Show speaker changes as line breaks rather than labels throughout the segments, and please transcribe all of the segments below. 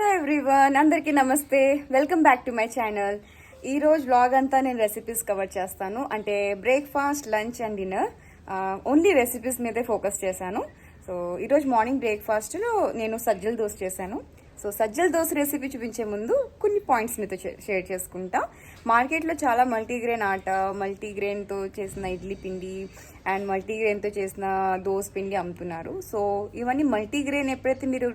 Hello everyone అందరికీ నమస్తే. Welcome back to my channel. ఈ రోజు అంతా నేను రెసిపీస్ కవర్ చేస్తాను. అంటే breakfast lunch and dinner only recipes మీదే ఫోకస్ చేశాను. సో ఈరోజు మార్నింగ్ బ్రేక్ఫాస్ట్లో నేను సజ్జల దోశ చేశాను. సో సజ్జల దోశ రెసిపీ చూపించే ముందు కొన్ని పాయింట్స్ మీతో షేర్ చేసుకుంటా. మార్కెట్లో చాలా మల్టీగ్రెయిన్ ఆట మల్టీగ్రెయిన్తో చేసిన ఇడ్లీ పిండి అండ్ మల్టీగ్రెయిన్తో చేసిన దోశ పిండి అమ్ముతున్నారు. సో ఇవన్నీ మల్టీగ్రెయిన్ ఎప్పుడైతే మీరు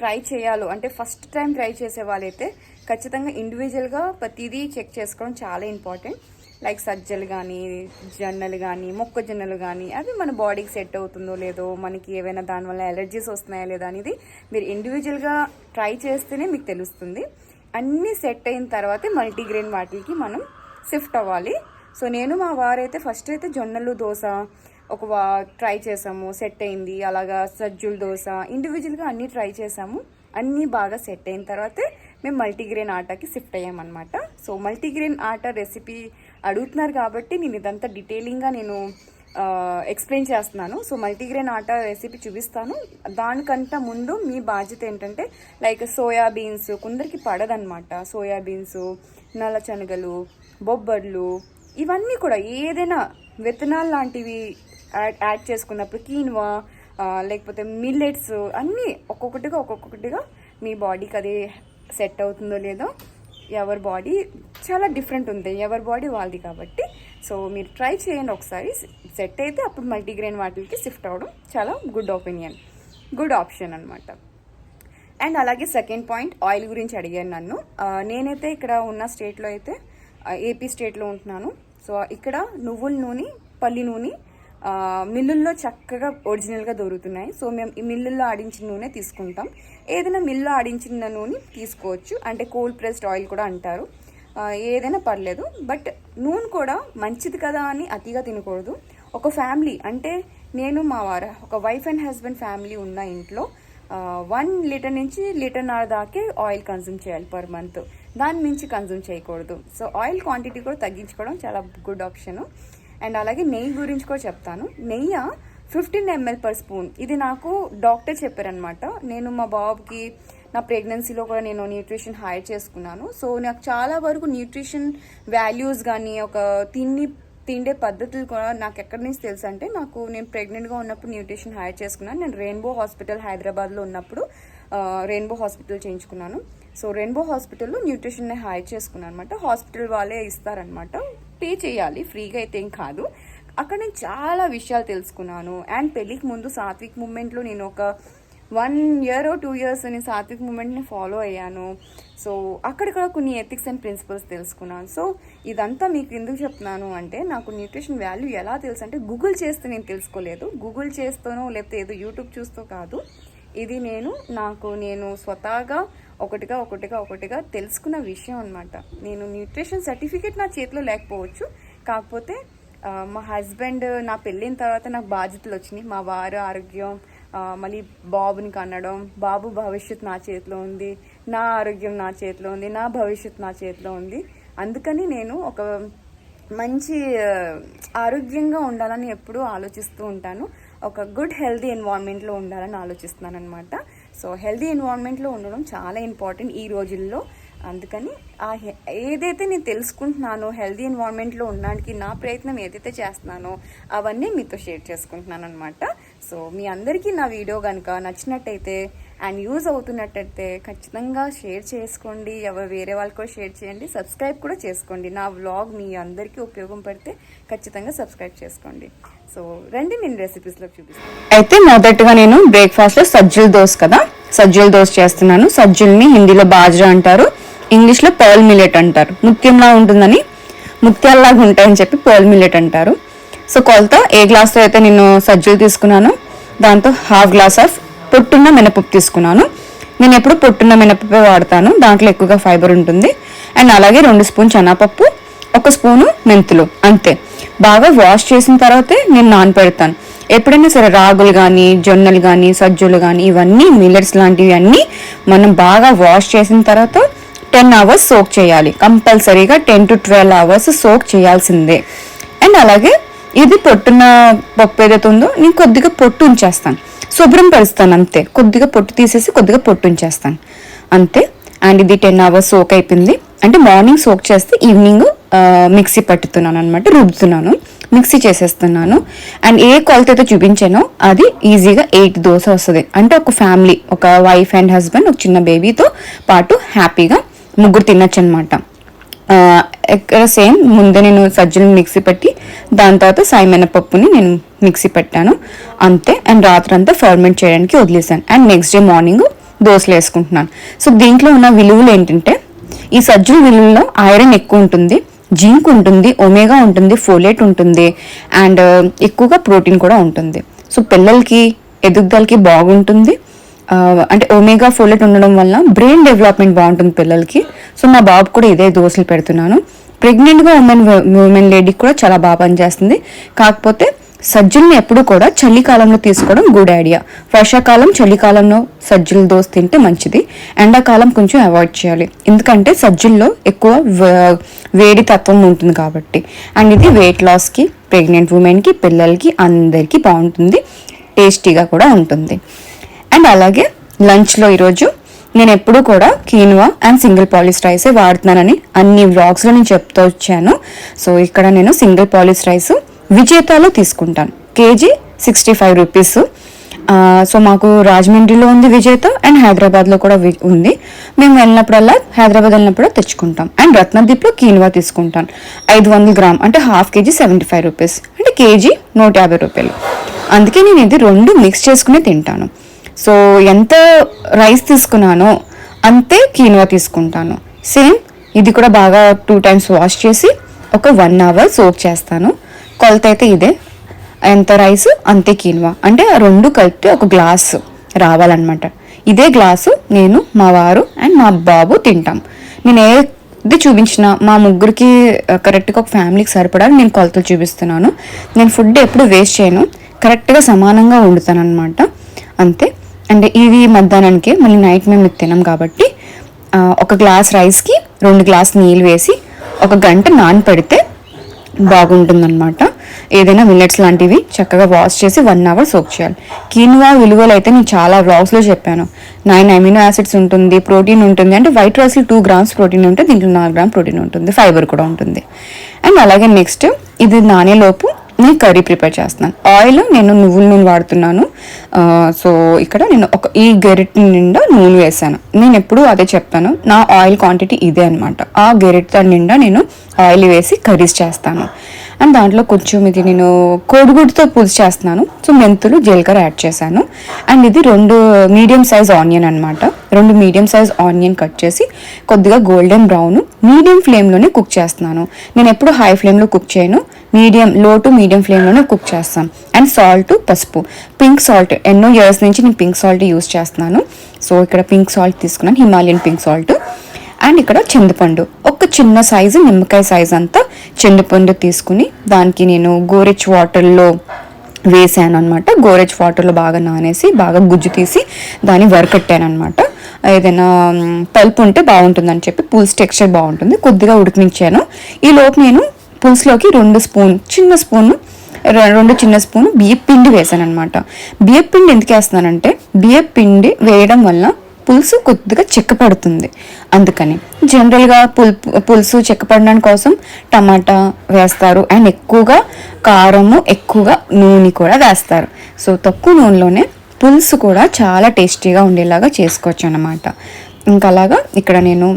ట్రై చేయాలో అంటే ఫస్ట్ టైం ట్రై చేసే వాళ్ళైతే ఖచ్చితంగా ఇండివిజువల్గా ప్రతిదీ చెక్ చేసుకోవడం చాలా ఇంపార్టెంట్. లైక్ సజ్జలు కానీ జొన్నలు కానీ మొక్కజొన్నలు కానీ అవి మన బాడీకి సెట్ అవుతుందో లేదో మనకి ఏవైనా దానివల్ల ఎలర్జీస్ వస్తున్నాయా లేదా అనేది మీరు ఇండివిజువల్గా ట్రై చేస్తేనే మీకు తెలుస్తుంది. అన్నీ సెట్ అయిన తర్వాతే మల్టీగ్రెయిన్ వాటికి మనం షిఫ్ట్ అవ్వాలి. సో నేను మా వారైతే ఫస్ట్ అయితే జొన్నలు దోశ ఒక ట్రై చేసాము సెట్ అయింది. అలాగా సజ్జుల దోశ ఇండివిజువల్గా అన్నీ ట్రై చేసాము. అన్నీ బాగా సెట్ అయిన తర్వాతే మేము మల్టీగ్రెయిన్ ఆటకి షిఫ్ట్ అయ్యామన్నమాట. సో మల్టీగ్రెయిన్ ఆట రెసిపీ అడుగుతున్నారు కాబట్టి నేను ఇదంతా డీటెయిలింగ్గా నేను ఎక్స్ప్లెయిన్ చేస్తున్నాను. సో మల్టీగ్రెయిన్ ఆట రెసిపీ చూపిస్తాను. దానికంటే ముందు మీ బాధ్యత ఏంటంటే లైక్ సోయాబీన్స్ కొందరికి పడదనమాట సోయాబీన్స్ నల్లశనగలు నల్ల శనగలు బొబ్బర్లు ఇవన్నీ కూడా ఏదైనా విత్తనాలు లాంటివి యాడ్ యాడ్ చేసుకున్నప్పుడు కీన్వా లేకపోతే మిల్లెట్స్ అన్నీ ఒక్కొక్కటిగా ఒక్కొక్కటిగా మీ బాడీకి అది సెట్ అవుతుందో లేదో ఎవరి బాడీ చాలా డిఫరెంట్ ఉంది. ఎవరి బాడీ వాళ్ళది కాబట్టి. సో మీరు ట్రై చేయండి ఒకసారి. సెట్ అయితే అప్పుడు మల్టీగ్రెయిన్ వాటికి షిఫ్ట్ అవ్వడం చాలా గుడ్ ఒపీనియన్. గుడ్ ఆప్షన్ అనమాట అండ్ అలాగే సెకండ్ పాయింట్ ఆయిల్ గురించి అడిగాను నన్ను. నేనైతే ఇక్కడ ఉన్న స్టేట్లో అయితే ఏపీ స్టేట్లో ఉంటున్నాను. సో ఇక్కడ నువ్వుల నూనె పల్లి నూనె మిల్లుల్లో చక్కగా ఒరిజినల్గా దొరుకుతున్నాయి. సో మేము ఈ మిల్లుల్లో ఆడించిన నూనె తీసుకుంటాం. ఏదైనా మిల్లులో ఆడించిన నూనె తీసుకోవచ్చు. అంటే కోల్డ్ ప్రెస్డ్ ఆయిల్ కూడా అంటారు. ఏదైనా పర్లేదు. బట్ నూనె కూడా మంచిది కదా అని అతిగా తినకూడదు. ఒక ఫ్యామిలీ అంటే నేను మా వారు ఒక వైఫ్ అండ్ హస్బెండ్ ఫ్యామిలీ ఉన్న ఇంట్లో వన్ లీటర్ నుంచి లీటర్న్నర దాకే ఆయిల్ కన్జ్యూమ్ చేయాలి పర్ మంత్. దాని మించి కన్జ్యూమ్ చేయకూడదు. సో ఆయిల్ క్వాంటిటీ కూడా తగ్గించుకోవడం చాలా గుడ్ ఆప్షన్. అండ్ అలాగే నెయ్యి గురించి కూడా చెప్తాను. నెయ్యి ఫిఫ్టీన్ ఎంఎల్ పర్ స్పూన్. ఇది నాకు డాక్టర్ చెప్పారనమాట నేను మా బాబుకి నా ప్రెగ్నెన్సీలో కూడా నేను న్యూట్రిషన్ హైర్ చేసుకున్నాను. సో నాకు చాలా వరకు న్యూట్రిషన్ వాల్యూస్ కానీ ఒక తిండి తిండే పద్ధతులు కూడా నాకు ఎక్కడి నుంచి తెలుసు అంటే నాకు నేను ప్రెగ్నెంట్గా ఉన్నప్పుడు న్యూట్రిషన్ హైర్ చేసుకున్నాను. నేను రెయిన్బో హాస్పిటల్ హైదరాబాద్లో ఉన్నప్పుడు రెయిన్బో హాస్పిటల్ చేయించుకున్నాను. సో రెయిన్బో హాస్పిటల్లో న్యూట్రిషన్ హైర్ చేసుకున్నాను అనమాట హాస్పిటల్ వాళ్ళే ఇస్తారనమాట పే చేయాలి ఫ్రీగా అయితే ఏం కాదు. అక్కడ నేను చాలా విషయాలు తెలుసుకున్నాను. అండ్ పెళ్ళికి ముందు సాత్విక్ మూమెంట్లో నేను ఒక వన్ ఇయర్ టూ ఇయర్స్ నేను సాత్విక్ మూమెంట్ని ఫాలో అయ్యాను. సో అక్కడ కూడా కొన్ని ఎథిక్స్ అండ్ ప్రిన్సిపల్స్ తెలుసుకున్నాను. సో ఇదంతా మీకు ఎందుకు చెప్తున్నాను అంటే నాకు న్యూట్రిషన్ వాల్యూ ఎలా తెలుసు అంటే గూగుల్ చేస్తే నేను తెలుసుకోలేదు. గూగుల్ చేస్తానో లేకపోతే ఏదో యూట్యూబ్ చూస్తూ కాదు. ఇది నేను నాకు నేను స్వతహాగా ఒకటిగా ఒకటిగా ఒకటిగా తెలుసుకున్న విషయం అనమాట నేను న్యూట్రిషన్ సర్టిఫికేట్ నా చేతిలో లేకపోవచ్చు. కాకపోతే మా హస్బెండ్ నా పెళ్ళిన తర్వాత నాకు బాధ్యతలు వచ్చినాయి. మా వారు ఆరోగ్యం మళ్ళీ బాబుని కనడం బాబు భవిష్యత్ నా చేతిలో ఉంది నా ఆరోగ్యం నా చేతిలో ఉంది నా భవిష్యత్ నా చేతిలో ఉంది. అందుకని నేను ఒక మంచి ఆరోగ్యంగా ఉండాలని ఎప్పుడూ ఆలోచిస్తూ ఉంటాను. ఒక గుడ్ హెల్తీ ఎన్వైర్న్మెంట్లో ఉండాలని ఆలోచిస్తున్నాను అనమాట సో హెల్తీ ఎన్వైర్న్మెంట్లో ఉండడం చాలా ఇంపార్టెంట్ ఈ రోజుల్లో. అందుకని ఆ హె- ఏదైతే నేను తెలుసుకుంటున్నానో హెల్తీ ఎన్విరాన్మెంట్లో ఉండడానికి నా ప్రయత్నం ఏదైతే చేస్తున్నానో అవన్నీ మీతో షేర్ చేసుకుంటున్నాను అనమాట సో మీ అందరికీ నా వీడియో కనుక నచ్చినట్టయితే అండ్ యూజ్ అవుతున్నట్టయితే ఖచ్చితంగా షేర్ చేసుకోండి. ఎవరు వేరే వాళ్ళు కూడా షేర్ చేయండి. సబ్స్క్రైబ్ కూడా చేసుకోండి. నా వ్లాగ్ మీ అందరికీ ఉపయోగం పడితే ఖచ్చితంగా సబ్స్క్రైబ్ చేసుకోండి. సో రండి నేను రెసిపీస్లో చూపిస్తాను. అయితే మొదటగా నేను బ్రేక్ఫాస్ట్లో సజ్జుల దోశ కదా? సజ్జుల దోశ చేస్తున్నాను. సజ్జుల్ని హిందీలో బాజ్రా అంటారు ఇంగ్లీష్లో పర్ల్ మిల్లెట్ అంటారు. ముత్యంలా ఉంటుందని ముత్యాల్లాగా ఉంటాయని చెప్పి పర్ల్ మిల్లెట్ అంటారు. సో కొలత ఏ గ్లాస్తో అయితే నేను సజ్జులు తీసుకున్నాను దాంతో హాఫ్ గ్లాస్ ఆఫ్ పొట్టున్న మినపప్పు తీసుకున్నాను. నేను ఎప్పుడు పొట్టున్న మినపప్పే వాడతాను దాంట్లో ఎక్కువగా ఫైబర్ ఉంటుంది. అండ్ అలాగే రెండు స్పూన్ చెనాపప్పు ఒక స్పూను మెంతులు అంతే. బాగా వాష్ చేసిన తర్వాతే నేను నానపెడతాను ఎప్పుడైనా సరే రాగులు కానీ జొన్నలు కానీ సజ్జలు కానీ ఇవన్నీ మిల్లెట్స్ లాంటివి అన్నీ మనం బాగా వాష్ చేసిన తర్వాత టెన్ అవర్స్ సోక్ చేయాలి. కంపల్సరీగా ten to twelve hours soak చేయాల్సిందే. అండ్ అలాగే
ఇది పొట్టున పప్పు ఏదైతే ఉందో నేను కొద్దిగా పొట్టు ఉంచేస్తాను. శుభ్రం పరుస్తాను అంతే. కొద్దిగా పొట్టు తీసేసి కొద్దిగా పొట్టు ఉంచేస్తాను. అంతే. అండ్ ఇది టెన్ అవర్స్ సోక్ అయిపోయింది. అంటే మార్నింగ్ సోక్ చేస్తే ఈవినింగ్ మిక్సీ పట్టుతున్నాను అనమాట రుబ్బుతున్నాను మిక్సీ చేసేస్తున్నాను. అండ్ ఏ కొలత అయితే చూపించానో అది ఈజీగా ఎయిట్ దోశ వస్తుంది. అంటే ఒక ఫ్యామిలీ ఒక వైఫ్ అండ్ హస్బెండ్ ఒక చిన్న బేబీతో పాటు హ్యాపీగా ముగ్గురు తినొచ్చు అనమాట ఇక్కడ సేమ్ ముందే నేను సజ్జలు మిక్సీ పెట్టి దాని తర్వాత సాయమైన పప్పుని నేను మిక్సీ పెట్టాను. అంతే అండ్ రాత్రంతా ఫర్మెంట్ చేయడానికి వదిలేసాను. అండ్ నెక్స్ట్ డే మార్నింగ్ దోశలు వేసుకుంటున్నాను. సో దీంట్లో ఉన్న విలువలు ఏంటంటే ఈ సజ్జల విలువలో ఐరన్ ఎక్కువ ఉంటుంది. జింక్ ఉంటుంది ఒమేగా ఉంటుంది ఫోలేట్ ఉంటుంది అండ్ uh, ఎక్కువగా ప్రోటీన్ కూడా ఉంటుంది. సో పిల్లలకి ఎదుగుదలకి బాగుంటుంది. Uh, అంటే ఒమేగా ఫోలేట్ ఉండడం వల్ల బ్రెయిన్ డెవలప్మెంట్ బాగుంటుంది పిల్లలకి. సో మా బాబు కూడా ఇదే దోశలు పెడుతున్నాను. ప్రెగ్నెంట్గా ఉమెన్ ఉమెన్ లేడీకి కూడా చాలా బాగా పనిచేస్తుంది. కాకపోతే సజ్జల్ని ఎప్పుడు కూడా చలికాలంలో తీసుకోవడం గుడ్ ఐడియా వర్షాకాలం చలికాలంలో సజ్జల దోశ తింటే మంచిది. ఎండాకాలం కొంచెం అవాయిడ్ చేయాలి. ఎందుకంటే సజ్జల్లో ఎక్కువ వేడి తత్వం ఉంటుంది కాబట్టి. అండ్ ఇది వెయిట్ లాస్కి ప్రెగ్నెంట్ ఉమెన్కి పిల్లలకి అందరికీ బాగుంటుంది. టేస్టీగా కూడా ఉంటుంది. అండ్ అలాగే లంచ్లో ఈరోజు నేను ఎప్పుడూ కూడా కీనువా అండ్ సింగిల్ పాలిష్ రైసే వాడుతున్నానని అన్ని వ్లాగ్స్లో నేను చెప్తూ వచ్చాను. సో ఇక్కడ నేను సింగిల్ పాలిష్ రైస్ విజేతాలో తీసుకుంటాను. KG sixty five rupees. So మాకు రాజమండ్రిలో ఉంది విజేత అండ్ హైదరాబాద్లో కూడా ఉంది. మేము వెళ్ళినప్పుడల్లా హైదరాబాద్ వెళ్ళినప్పుడు తెచ్చుకుంటాం. అండ్ రత్నదీప్లో కీనువా తీసుకుంటాను. ఐదు వందల గ్రామ్ అంటే half KG seventy five rupees. అంటే కేజీ నూట యాభై రూపాయలు. అందుకే నేను ఇది రెండు మిక్స్ చేసుకుని తింటాను. సో ఎంత రైస్ తీసుకున్నానో అంతే కీనువా తీసుకుంటాను. సేమ్ ఇది కూడా బాగా టూ టైమ్స్ వాష్ చేసి ఒక వన్ అవర్ సోక్ చేస్తాను. కొలత అయితే ఇదే. ఎంత రైస్ అంతే కీనువా. అంటే ఆ రెండు కలిపి ఒక గ్లాసు రావాలన్నమాట. ఇదే గ్లాసు నేను మా వారు అండ్ మా బాబు తింటాం. నేను ఏది చూపించిన మా ముగ్గురికి కరెక్ట్గా ఒక ఫ్యామిలీకి సరిపడా నేను కొలతలు చూపిస్తున్నాను. నేను ఫుడ్ ఎప్పుడు వేస్ట్ చేయను. కరెక్ట్గా సమానంగా వండుతాను అనమాట అంతే. అంటే ఇది మధ్యాహ్నానికి మళ్ళీ నైట్ మేము తినాం కాబట్టి ఒక గ్లాస్ రైస్కి రెండు గ్లాస్ నీళ్ళు వేసి ఒక గంట నానపెడితే బాగుంటుందన్నమాట. ఏదైనా మిల్లెట్స్ లాంటివి చక్కగా వాష్ చేసి వన్ అవర్ సోక్ చేయాలి. కీనువా విలువలు అయితే నేను చాలా వ్లాగ్స్లో చెప్పాను. నైన్ అమినో యాసిడ్స్ ఉంటుంది ప్రోటీన్ ఉంటుంది. అంటే వైట్ రైస్లో టూ గ్రామ్స్ ప్రోటీన్ ఉంటుంది దీంట్లో నాలుగు గ్రామ్ ప్రోటీన్ ఉంటుంది ఫైబర్ కూడా ఉంటుంది. అండ్ అలాగే నెక్స్ట్ ఇది నానేలోపు నేను కర్రీ ప్రిపేర్ చేస్తున్నాను. ఆయిల్ నేను నువ్వుల నూనె వాడుతున్నాను. సో ఇక్కడ నేను ఒక ఈ గెరెట్ నిండా నూనె వేసాను. నేను ఎప్పుడు అదే చెప్తాను నా ఆయిల్ క్వాంటిటీ ఇదే అనమాట ఆ గెరెట్ నిండా నేను ఆయిల్ వేసి కర్రీస్ చేస్తాను. అండ్ దాంట్లో కొంచెం ఇది నేను కోడిగుడ్డుతో పులుసు చేస్తున్నాను. సో మెంతులు జీలకర్ర యాడ్ చేశాను. అండ్ ఇది రెండు మీడియం సైజ్ ఆనియన్ అనమాట రెండు మీడియం సైజ్ ఆనియన్ కట్ చేసి కొద్దిగా గోల్డెన్ బ్రౌన్ మీడియం ఫ్లేమ్లోనే కుక్ చేస్తున్నాను. నేను ఎప్పుడు హై ఫ్లేమ్లో కుక్ చేయను. మీడియం లో టు మీడియం ఫ్లేమ్లోనే కుక్ చేస్తాను. అండ్ సాల్ట్ పసుపు. Pink salt. ఎన్నో ఇయర్స్ నుంచి నేను పింక్ సాల్ట్ యూస్ చేస్తున్నాను. సో ఇక్కడ పింక్ సాల్ట్ తీసుకున్నాను. Himalayan pink salt. అండ్ ఇక్కడ చింతపండు ఒక చిన్న సైజు నిమ్మకాయ సైజ్ అంతా చింతపండు తీసుకుని దానికి నేను గోరెచ్ వాటర్లో వేసాను అనమాట గోరెజ్ వాటర్లో బాగా నానేసి బాగా గుజ్జు తీసి దాన్ని వరకట్టాను అనమాట ఏదైనా పల్పు ఉంటే బాగుంటుందని చెప్పి పులుసు టెక్స్చర్ బాగుంటుంది. కొద్దిగా ఉడికించాను ఈ లోపు నేను పులుసులోకి రెండు స్పూన్ చిన్న స్పూన్ రెండు చిన్న స్పూన్ బియ్య పిండి వేసాను అనమాట బియ్య పిండి ఎందుకు వేస్తున్నానంటే బియ్య పిండి వేయడం వల్ల పులుసు కొద్దిగా చిక్కపడుతుంది. అందుకని జనరల్గా పులుపు పులుసు చిక్కపడడానికి కోసం టమాటా వేస్తారు. అండ్ ఎక్కువగా కారము ఎక్కువగా నూనె కూడా వేస్తారు. సో తక్కువ నూనెలోనే పులుసు కూడా చాలా టేస్టీగా ఉండేలాగా చేసుకోవచ్చు అన్నమాట ఇంకా అలాగా ఇక్కడ నేను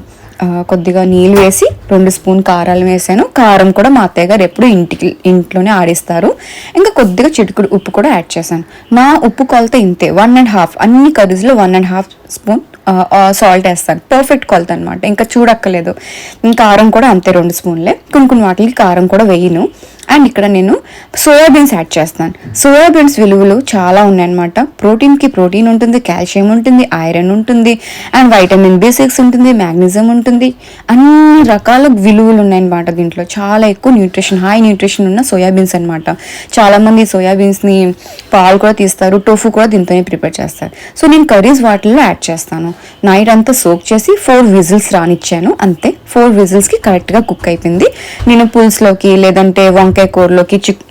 కొద్దిగా నీళ్ళు వేసి రెండు స్పూన్ కారాలు వేసాను. కారం కూడా మా అత్తయ్య గారు ఎప్పుడు ఇంటికి ఇంట్లోనే ఆడిస్తారు. ఇంకా కొద్దిగా చిటుకుడు ఉప్పు కూడా యాడ్ చేశాను. నా ఉప్పు కొలత ఇంతే వన్ అండ్ హాఫ్. అన్ని కర్రీస్లో one and half spoon salt వేస్తాను. పర్ఫెక్ట్ కొలత అనమాట ఇంకా చూడక్కర్లేదు. ఇంకా కారం కూడా అంతే రెండు స్పూన్లే. కొన్ని కొన్ని వాటికి కారం కూడా వేయను. అండ్ ఇక్కడ నేను సోయాబీన్స్ యాడ్ చేస్తాను సోయాబీన్స్ విలువలు చాలా ఉన్నాయన్నమాట. ప్రోటీన్కి ప్రోటీన్ ఉంటుంది కాల్షియం ఉంటుంది ఐరన్ ఉంటుంది అండ్ వైటమిన్ బి సిక్స్ ఉంటుంది మ్యాగ్నీజియం ఉంటుంది. అన్ని రకాల విలువలు ఉన్నాయన్నమాట దీంట్లో. చాలా ఎక్కువ న్యూట్రిషన్ హై న్యూట్రిషన్ ఉన్న సోయాబీన్స్ అనమాట చాలామంది సోయాబీన్స్ని పాలు కూడా తీస్తారు టోఫు కూడా దీంతోనే ప్రిపేర్ చేస్తారు. సో నేను కర్రీస్ వాటిల్లో యాడ్ చేస్తాను. నైట్ అంతా సోక్ చేసి ఫోర్ విజిల్స్ రానిచ్చాను అంతే. ఫోర్ విజిల్స్కి కరెక్ట్గా కుక్ అయిపోయింది. నేను పులుసులోకి లేదంటే వంకాయ కూరలోకి చిక్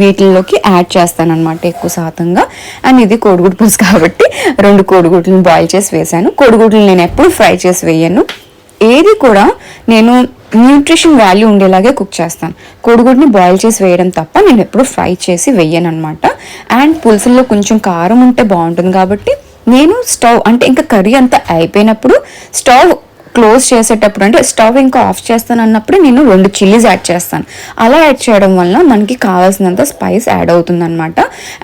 వీటిల్లోకి యాడ్ చేస్తాను అనమాట ఎక్కువ శాతంగా. అండ్ ఇది కోడిగుడ్డు పులుసు కాబట్టి రెండు కోడిగుడ్లను బాయిల్ చేసి వేసాను కోడిగుడ్లు నేను ఎప్పుడు ఫ్రై చేసి వేయను. ఏది కూడా నేను న్యూట్రిషన్ వాల్యూ ఉండేలాగే కుక్ చేస్తాను. కోడిగుడ్ని బాయిల్ చేసి వేయడం తప్ప నేను ఎప్పుడు ఫ్రై చేసి వేయను అనమాట అండ్ పులుసుల్లో కొంచెం కారం ఉంటే బాగుంటుంది కాబట్టి నేను స్టవ్ అంటే ఇంకా కర్రీ అంతా అయిపోయినప్పుడు స్టవ్ క్లోజ్ చేసేటప్పుడు అంటే స్టవ్ ఇంకా ఆఫ్ చేస్తాను అన్నప్పుడు నేను రెండు చిల్లీస్ యాడ్ చేస్తాను. అలా యాడ్ చేయడం వల్ల మనకి కావాల్సినంత స్పైస్ యాడ్ అవుతుంది అనమాట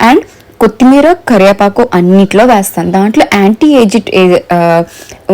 అండ్ కొత్తిమీర కరివేపాకు అన్నిట్లో వేస్తాను. దాంట్లో యాంటీ ఏజిడ్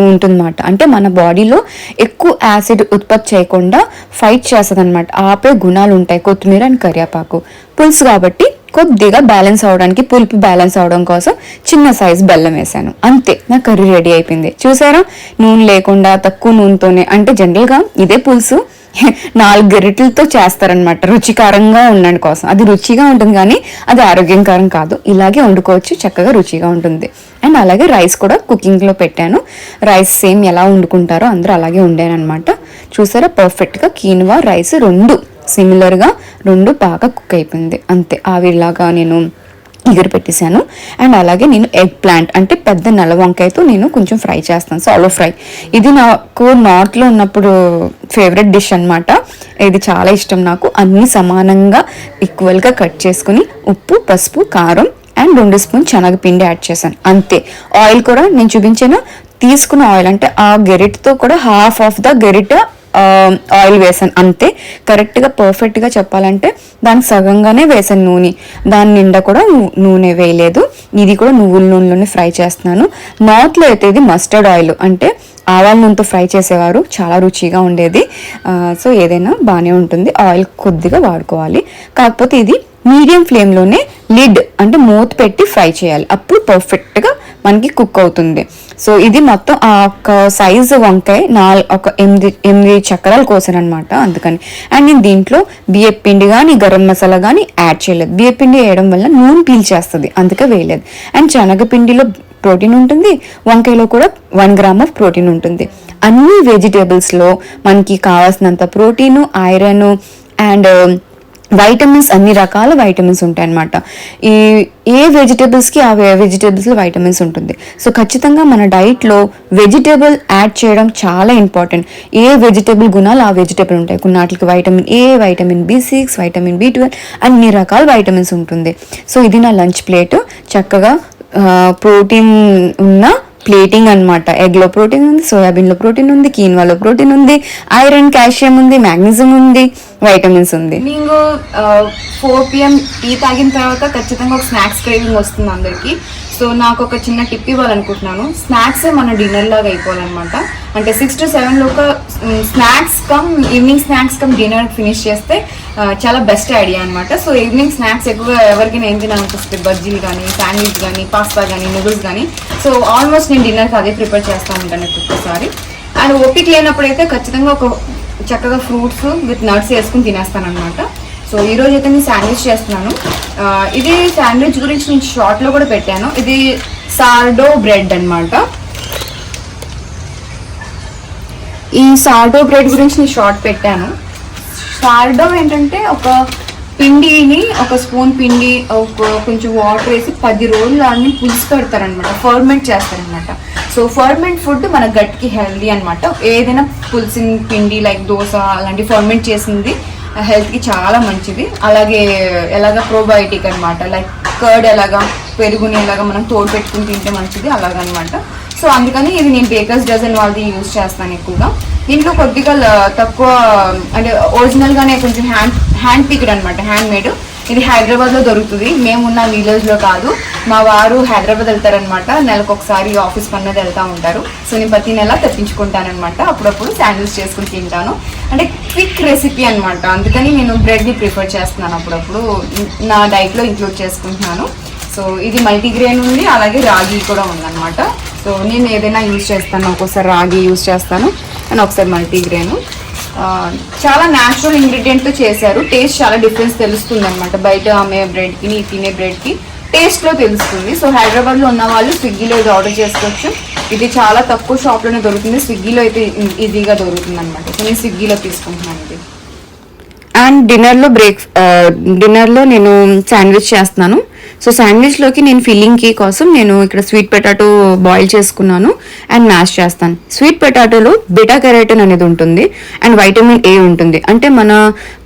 ఉంటుందన్నమాట. అంటే మన బాడీలో ఎక్కువ యాసిడ్ ఉత్పత్తి చేయకుండా ఫైట్ చేస్తుంది అనమాట ఆపే గుణాలు ఉంటాయి కొత్తిమీర అండ్ కరివేపాకు. పులుసు కాబట్టి కొద్దిగా బ్యాలెన్స్ అవడానికి పులుపు బ్యాలెన్స్ అవడం కోసం చిన్న సైజ్ బెల్లం వేసాను అంతే నా కర్రీ రెడీ అయిపోయింది. చూసారా? నూనె లేకుండా తక్కువ నూనెతోనే అంటే జనరల్గా ఇదే పులుసు నాలుగు గరిటలతో చేస్తారనమాట రుచికరంగా ఉండడం కోసం. అది రుచిగా ఉంటుంది కానీ అది ఆరోగ్యకరం కాదు. ఇలాగే వండుకోవచ్చు చక్కగా రుచిగా ఉంటుంది. అండ్ అలాగే రైస్ కూడా కుకింగ్లో పెట్టాను. రైస్ సేమ్ ఎలా వండుకుంటారో అందరూ అలాగే ఉండేనమాట చూసారా? పర్ఫెక్ట్గా కీనువా రైస్ రెండు సిమిలర్గా రెండు బాగా కుక్ అయిపోయింది. అంతే ఆవిరిలాగా నేను ఇగురు పెట్టేశాను. అండ్ అలాగే నేను ఎగ్ ప్లాంట్ అంటే పెద్ద నల్ల వంకాయతో నేను కొంచెం ఫ్రై చేస్తాను సాలో ఫ్రై ఇది నాకు నార్త్లో ఉన్నప్పుడు ఫేవరెట్ డిష్ అన్నమాట. ఇది చాలా ఇష్టం నాకు. అన్నీ సమానంగా ఈక్వల్గా కట్ చేసుకుని ఉప్పు పసుపు కారం అండ్ రెండు స్పూన్ శనగపిండి యాడ్ చేశాను. అంతే. ఆయిల్ కూడా నేను చూపించాను. తీసుకున్న ఆయిల్ అంటే ఆ గెరిట్తో కూడా హాఫ్ ఆఫ్ ద గెరిట ఆయిల్ వేసాను. అంతే. కరెక్ట్గా పర్ఫెక్ట్గా చెప్పాలంటే దానికి సగంగానే వేసాను నూనె. దాని నిండా కూడా నూనె వేయలేదు. ఇది కూడా నువ్వుల నూనెలోనే ఫ్రై చేస్తున్నాను. నార్త్లో అయితే ఇది మస్టర్డ్ ఆయిల్ అంటే ఆవాల నూనెతో ఫ్రై చేసేవారు. చాలా రుచిగా ఉండేది. సో ఏదైనా బాగానే ఉంటుంది. ఆయిల్ కొద్దిగా వాడుకోవాలి. కాకపోతే ఇది మీడియం ఫ్లేమ్లోనే లిడ్ అంటే మూత పెట్టి ఫ్రై చేయాలి. అప్పుడు పర్ఫెక్ట్గా మనకి కుక్ అవుతుంది. సో ఇది మొత్తం ఆ ఒక సైజు వంకాయ నాలుగు ఒక ఎనిమిది ఎనిమిది చక్రాలు కోసానమాట అందుకని. అండ్ నేను దీంట్లో బియ్య పిండి కానీ గరం మసాలా కానీ యాడ్ చేయలేదు. బియ్య పిండి వేయడం వల్ల నూనె పీల్చేస్తుంది అందుకే వేయలేదు. అండ్ శనగపిండిలో ప్రోటీన్ ఉంటుంది వంకాయలో కూడా వన్ గ్రామ్ ఆఫ్ ప్రోటీన్ ఉంటుంది. అన్ని వెజిటేబుల్స్లో మనకి కావాల్సినంత ప్రోటీను ఐరన్ అండ్ వైటమిన్స్ అన్ని రకాల వైటమిన్స్ ఉంటాయి అన్నమాట. ఈ ఏ వెజిటేబుల్స్కి ఆ వెజిటేబుల్స్లో వైటమిన్స్ ఉంటుంది. సో ఖచ్చితంగా మన డైట్లో వెజిటేబుల్ యాడ్ చేయడం చాలా ఇంపార్టెంట్ ఏ వెజిటేబుల్ గుణాలు ఆ వెజిటేబుల్ ఉంటాయి. కొన్నాటికి vitamin A vitamin B six vitamin B twelve అన్ని రకాల వైటమిన్స్ ఉంటుంది. సో ఇది నా లంచ్ ప్లేట్ చక్కగా ప్రోటీన్ ఉన్న ప్లేటింగ్ అనమాట ఎగ్లో ప్రోటీన్ ఉంది సోయాబీన్లో ప్రోటీన్ ఉంది కీన్వాలో ప్రోటీన్ ఉంది ఐరన్ కాల్షియం ఉంది మ్యాగ్నీజియం ఉంది వైటమిన్స్ ఉంది.
మీకు ఫోర్ పిఎం టీ తాగిన తర్వాత ఖచ్చితంగా ఒక స్నాక్స్ క్రేవింగ్ వస్తుంది అందరికీ. సో నాకు ఒక చిన్న టిప్ ఇవ్వాలనుకుంటున్నాను. స్నాక్స్ మన డిన్నర్ లాగా అయిపోవాలన్నమాట. అంటే సిక్స్ టు సెవెన్ లోక snacks come evening snacks come dinner finish చేస్తే uh, చాలా బెస్ట్ ఐడియా అనమాట సో ఈవినింగ్ స్నాక్స్ ఎక్కువగా ఎవరికైనా ఏం తినాలనిపిస్తే బజ్జీలు కానీ శాండ్విచ్ కానీ పాస్తా కానీ నూడిల్స్ కానీ సో ఆల్మోస్ట్ నేను డిన్నర్కి అదే ప్రిపేర్ చేస్తూ ఉంటాను ఒక్కొక్కసారి. అండ్ ఓపిక లేనప్పుడైతే ఖచ్చితంగా ఒక చక్కగా ఫ్రూట్స్ విత్ నట్స్ వేసుకుని తినేస్తాను అనమాట సో ఈ రోజు అయితే నేను శాండ్విచ్ చేస్తున్నాను. ఇది శాండ్విచ్ గురించి నేను షార్ట్లో కూడా పెట్టాను. ఇది సార్డో బ్రెడ్ అన్నమాట. ఈ సార్డో బ్రెడ్ గురించి నేను షార్ట్ పెట్టాను. సార్డో ఏంటంటే ఒక పిండిని ఒక స్పూన్ పిండి కొంచెం వాటర్ వేసి పది రోజులు దాన్ని పులుసు పెడతారనమాట ఫర్మెంట్ చేస్తారనమాట సో ఫర్మెంట్ ఫుడ్ మన గట్కి హెల్దీ అనమాట ఏదైనా పులిసిన పిండి లైక్ దోశ అలాంటి ఫర్మెంట్ చేసింది హెల్త్కి చాలా మంచిది. అలాగే ఎలాగ ప్రోబయోటిక్ అనమాట లైక్ కర్డ్ ఎలాగా పెరుగుని ఎలాగా మనం తోడు పెట్టుకుని తింటే మంచిది అలాగనమాట సో అందుకని ఇది నేను బేకర్స్ డజన్ వాళ్ళది యూజ్ చేస్తాను ఎక్కువగా. దీంట్లో కొద్దిగా తక్కువ అంటే ఒరిజినల్గానే కొంచెం హ్యాండ్ హ్యాండ్ పిక్డ్ అనమాట హ్యాండ్ మేడ్ ఇది హైదరాబాద్లో దొరుకుతుంది. మేమున్న విలేజ్లో కాదు. మా వారు హైదరాబాద్ వెళ్తారనమాట నెలకు ఒకసారి ఆఫీస్ పన్నది వెళ్తూ ఉంటారు. సో నేను ప్రతి నెల తెప్పించుకుంటానమాట అప్పుడప్పుడు శాండ్విచ్ చేసుకుని తింటాను. అంటే క్విక్ రెసిపీ అనమాట అందుకని నేను బ్రెడ్ని ప్రిఫర్ చేస్తున్నాను అప్పుడప్పుడు. నా డైట్లో ఇంక్లూడ్ చేసుకుంటున్నాను. సో ఇది మల్టీగ్రెయిన్ ఉంది. అలాగే రాగి కూడా ఉందన్నమాట. సో నేను ఏదైనా యూజ్ చేస్తాను. ఒక్కోసారి రాగి యూజ్ చేస్తాను. అండ్ ఒకసారి మల్టీగ్రెయిన్ చాలా న్యాచురల్ ఇంగ్రీడియంట్తో చేశారు. టేస్ట్ చాలా డిఫరెన్స్ తెలుస్తుంది అనమాట బయట అమ్మే బ్రెడ్కి నీ తినే బ్రెడ్కి టేస్ట్లో తెలుస్తుంది. సో హైదరాబాద్లో ఉన్న వాళ్ళు స్విగ్గీలో ఇది ఆర్డర్ చేసుకోవచ్చు. ఇది చాలా తక్కువ షాప్లోనే దొరుకుతుంది. స్విగ్గీలో అయితే ఈజీగా దొరుకుతుంది అనమాట సో నేను స్విగ్గీలో తీసుకుంటున్నాను ఇది.
అండ్ డిన్నర్లో బ్రేక్ డిన్నర్లో నేను శాండ్విచ్ చేస్తున్నాను. సో శాండ్విచ్లోకి నేను ఫిల్లింగ్కి కోసం నేను ఇక్కడ స్వీట్ పొటాటో బాయిల్ చేసుకున్నాను అండ్ మ్యాష్ చేస్తాను. స్వీట్ పొటాటోలో బెటా కెరాటిన్ అనేది ఉంటుంది అండ్ వైటమిన్ ఏ ఉంటుంది. అంటే మన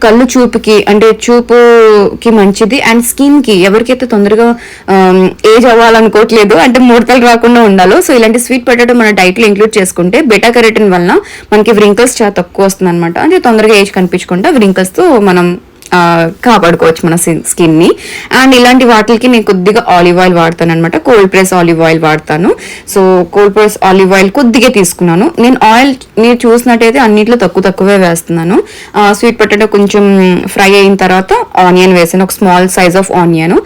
కళ్ళు చూపుకి అంటే చూపుకి మంచిది అండ్ స్కిన్కి ఎవరికైతే తొందరగా um, ఏజ్ అవ్వాలనుకోవట్లేదు అంటే ముడతలు రాకుండా ఉండాలో సో ఇలాంటి స్వీట్ పొటాటో మన డైట్లో ఇంక్లూడ్ చేసుకుంటే బెటా కెరాటిన్ వలన మనకి వ్రింకల్స్ చాలా తక్కువ వస్తుంది అనమాట అంటే తొందరగా ఏజ్ కనిపించకుండా వ్రింకల్స్తో మనం కాపాడుకోవచ్చు మన స్కిన్ని అండ్ ఇలాంటి వాటికి నేను కొద్దిగా ఆలివ్ ఆయిల్ వాడతాను అనమాట కోల్డ్ ప్రెస్ ఆలివ్ ఆయిల్ వాడతాను. So cold press olive oil కొద్దిగా తీసుకున్నాను. నేను ఆయిల్ మీరు చూసినట్టయితే అన్నిట్లో తక్కువ తక్కువే వేస్తున్నాను. స్వీట్ పొటాటో కొంచెం ఫ్రై అయిన తర్వాత ఆనియన్ వేసాను. ఒక small size of onion.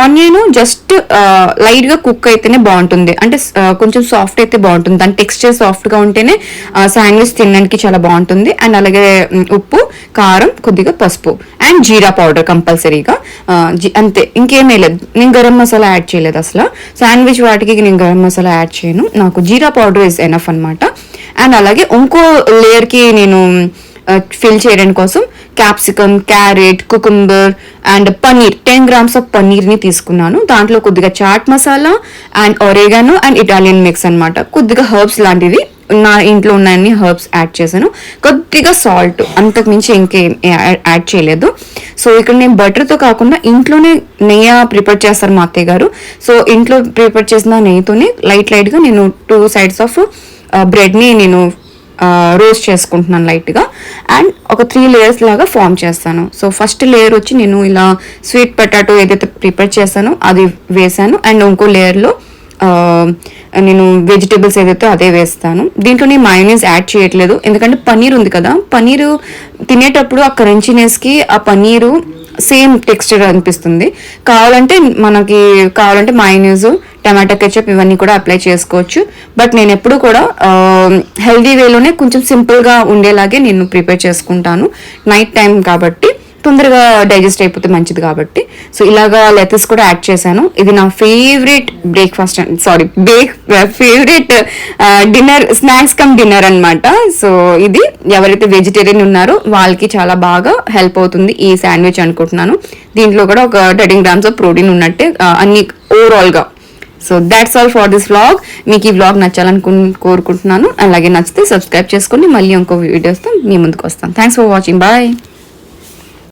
Onion just లైట్గా కుక్ అయితేనే బాగుంటుంది. అంటే కొంచెం సాఫ్ట్ అయితే బాగుంటుంది. దాని టెక్స్చర్ సాఫ్ట్గా ఉంటేనే శాండ్విచ్ తినడానికి చాలా బాగుంటుంది. అండ్ అలాగే ఉప్పు కారం కొద్దిగా పసుపు. అండ్ జీరా పౌడర్ కంపల్సరీగా. అంతే. ఇంకేమీ లేదు. నేను గరం మసాలా యాడ్ చేయలేదు అసలు. శాండ్విచ్ వాటికి నేను గరం మసాలా యాడ్ చేయను. నాకు జీరా పౌడర్ ఇస్ ఎనఫ్ అనమాట అండ్ అలాగే ఇంకో లేయర్కి నేను ఫిల్ చేయడం కోసం capsicum carrot cucumber and paneer. Ten grams of పన్నీర్ని తీసుకున్నాను. దాంట్లో కొద్దిగా chaat masala and oregano and Italian mix అన్నమాట. కొద్దిగా హర్బ్స్ లాంటివి. నా ఇంట్లో ఉన్న అన్ని హర్బ్స్ యాడ్ చేశాను. కొద్దిగా సాల్ట్ అంతకు మించి ఇంకేం యాడ్ చేయలేదు. సో ఇక్కడ నేను బటర్తో కాకుండా ఇంట్లోనే నెయ్యి ప్రిపేర్ చేస్తారు మా అత్తయ్య గారు. సో ఇంట్లో ప్రిపేర్ చేసిన నెయ్యితోనే లైట్ లైట్గా నేను టూ సైడ్స్ ఆఫ్ బ్రెడ్ని నేను రోస్ట్ చేసుకుంటున్నాను లైట్గా. అండ్ ఒక త్రీ లేయర్స్ లాగా ఫామ్ చేస్తాను. సో ఫస్ట్ లేయర్ వచ్చి నేను ఇలా స్వీట్ పొటాటో ఏదైతే ప్రిపేర్ చేశానో అది వేసాను అండ్ ఇంకో లేయర్లో నేను వెజిటేబుల్స్ ఏదైతే అదే వేస్తాను. దీంట్లో నేను మయోనీస్ యాడ్ చేయట్లేదు. ఎందుకంటే పన్నీర్ ఉంది కదా. పన్నీరు తినేటప్పుడు ఆ క్రంచినెస్కి ఆ పన్నీరు సేమ్ టెక్స్చర్ అనిపిస్తుంది. కావాలంటే మనకి కావాలంటే మయోనీస్ టమాటా కెచప్ ఇవన్నీ కూడా అప్లై చేసుకోవచ్చు. బట్ నేను ఎప్పుడు కూడా హెల్దీ వేలోనే కొంచెం సింపుల్గా ఉండేలాగే నేను ప్రిపేర్ చేసుకుంటాను. నైట్ టైం కాబట్టి. తొందరగా డైజెస్ట్ అయిపోతే మంచిది కాబట్టి. సో ఇలాగా లెటర్స్ కూడా యాడ్ చేశాను. ఇది నా favourite breakfast sorry bake favourite dinner snacks come dinner అనమాట సో ఇది ఎవరైతే వెజిటేరియన్ ఉన్నారో వాళ్ళకి చాలా బాగా హెల్ప్ అవుతుంది ఈ శాండ్విచ్ అనుకుంటున్నాను. దీంట్లో కూడా ఒక థర్టీన్ గ్రామ్స్ ఆఫ్ ప్రోటీన్ ఉన్నట్టే అన్ని ఓవరాల్గా. So that's all for this vlog మీకు ఈ వ్లాగ్ నచ్చాలనుకు కోరుకుంటున్నాను. అలాగే నచ్చితే సబ్స్క్రైబ్ చేసుకొని మళ్ళీ ఇంకో వీడియోస్తో మీ ముందుకు వస్తాను. Thanks for watching bye